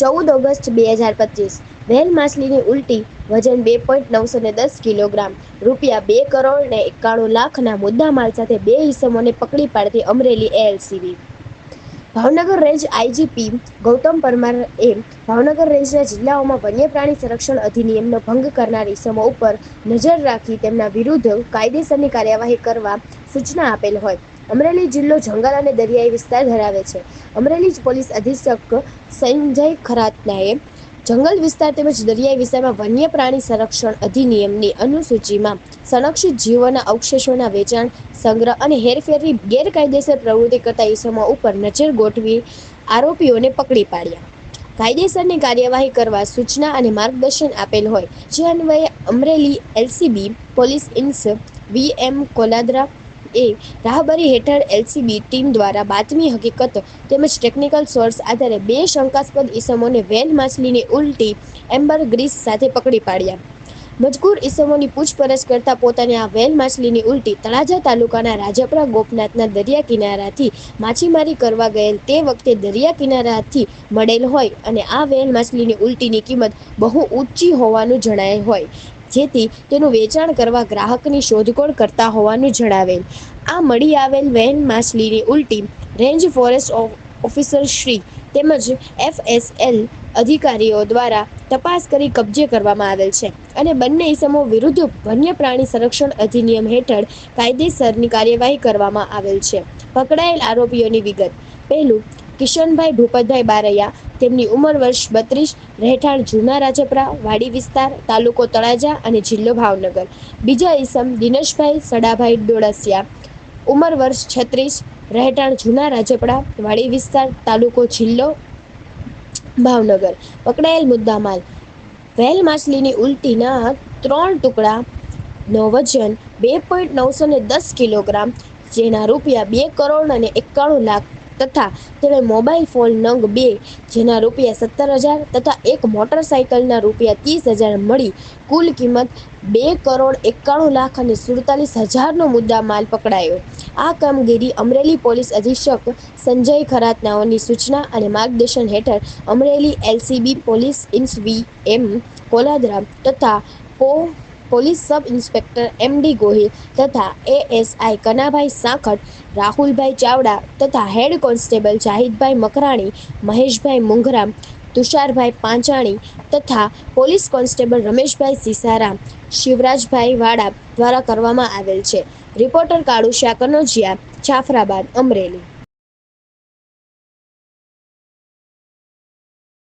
ચૌદ ઓગસ્ટ બે હજાર પચીસ. વેલ માછલીની ઉલટી વજન બે પોઈન્ટ નવસો ને દસ કિલોગ્રામ. રૂપિયા બે કરોડ ને એકાણું લાખના મુદ્દામાલ સાથે બે ઇસમોને પકડી પાડતી Amreli LCB. Bhavnagar range IGP Gautam Parmar એ ભાવનગર રેન્જના જિલ્લાઓમાં વન્ય પ્રાણી સંરક્ષણ અધિનિયમનો ભંગ કરનાર ઇસમો ઉપર નજર રાખી તેમના વિરુદ્ધ કાયદેસરની કાર્યવાહી કરવા સૂચના આપેલ હોય. અમરેલી જિલ્લો જંગલ અને દરિયાઈ વિસ્તાર ધરાવે છે. અમરેલી પોલીસ અધિક્ષક સંજય ખરાતનાએ જંગલ વિસ્તાર તેમજ દરિયાઈ વિસ્તારમાં વન્ય પ્રાણી સંરક્ષણ અધિનિયમની અનુસૂચિમાં સંરક્ષિત જીવોના અવશેષોના વેચાણ, સંગ્રહ અને હેરફેરની ગેરકાયદેસર પ્રવૃત્તિ કરતા ઇસમો ઉપર નજર ગોઠવી આરોપીઓને પકડી પાડ્યા. કાયદેસરની કાર્યવાહી કરવા સૂચના અને માર્ગદર્શન આપેલ હોય, જે અન્વયે અમરેલી એલસીબી પોલીસ ઇન્સ વીએમ કોલાદરા એ રાહબરી હેઠળ એલસીબી ટીમ દ્વારા બાતમી હકીકત તેમજ ટેકનિકલ સોર્સ આધારે બે શંકાસ્પદ ઇસમોને વેલ માછલીની ઉલટી એમ્બર ગ્રીસ સાથે પકડી પાડ્યા. મજકૂર ઇસમોની પૂછપરછ કરતા પોતાને આ વેલ માછલીની ઉલટી તળાજા તાલુકાના રાજપરા ગોપનાથના દરિયા કિનારાથી માછીમારી કરવા ગયેલ તે વખતે દરિયા કિનારાથી મળેલ હોય અને આ વેલ માછલીની ઉલટીની કિંમત બહુ ઊંચી હોવાનું જણાય હોય. જેથી તેનું વેચાણ કરવા ગ્રાહકની શોધખોળ કરતા હોવાનું જણાવેલ. આ મળી આવેલ વેન માછલીની ઉલટી રેન્જ ફોરેસ્ટ ઓફિસર શ્રી તેમજ એફએસએલ અધિકારીઓ દ્વારા તપાસ કરી કબજે કરવામાં આવેલ છે અને બંને ઇસમો વિરુદ્ધ વન્ય પ્રાણી સંરક્ષણ અધિનિયમ હેઠળ કાયદેસરની કાર્યવાહી કરવામાં આવેલ છે. પકડાયેલ આરોપીઓની વિગત. પહેલું, કિશનભાઈ ભૂપતભાઈ બારૈયા તેમની ઉંમર વર્ષ બત્રીસ રહેઠાણ જૂના રાજપરા, વાડી વિસ્તાર, તાલુકો તળાજા અને જિલ્લો ભાવનગર. બીજા ઈસમ દિનેશભાઈ સડાભાઈ ડોળસિયા. ઉંમર વર્ષ છત્રીસ, રહેઠાણ જૂના રાજપડા વાડી વિસ્તાર, તાલુકો જિલ્લો ભાવનગર. પકડાયેલ મુદ્દામાલ. વેલ માછલીની ઉલટીના ત્રણ ટુકડા નો વજન બે પોઈન્ટ નવસો ને દસ કિલોગ્રામ, જેના રૂપિયા બે કરોડ અને એકાણું લાખ તથા તેણે મોબાઈલ ફોન નંગ બે, જેના રૂપિયા સત્તર હજાર તથા એક મોટરસાયકલના રૂપિયા ત્રીસ હજાર મળી, કુલ કિંમત બે કરોડ એકાણું લાખ અને સુડતાલીસ હજારનો મુદ્દા માલ પકડાયો. આ કામગીરી અમરેલી પોલીસ અધિક્ષક સંજય ખરાતનાઓની સૂચના અને માર્ગદર્શન હેઠળ અમરેલી એલસીબી પોલીસ ઇન્સ વી એમ કોલાદરા તથા પો police sub inspector M D Gohil તથા એએસઆઈ કનાભાઈ સાંખટ રાહુલભાઈ ચાવડા તથા હેડ કોન્સ્ટેબલ જાહિદભાઈ મકરાણી, મહેશભાઈ મુંગરામ તુષારભાઈ પાંચાણી તથા પોલીસ કોન્સ્ટેબલ રમેશભાઈ સિસારામ, શિવરાજભાઈ વાડા દ્વારા કરવામાં આવેલ છે. રિપોર્ટર કાળુ કનોજિયા, જાફરાબાદ, અમરેલી.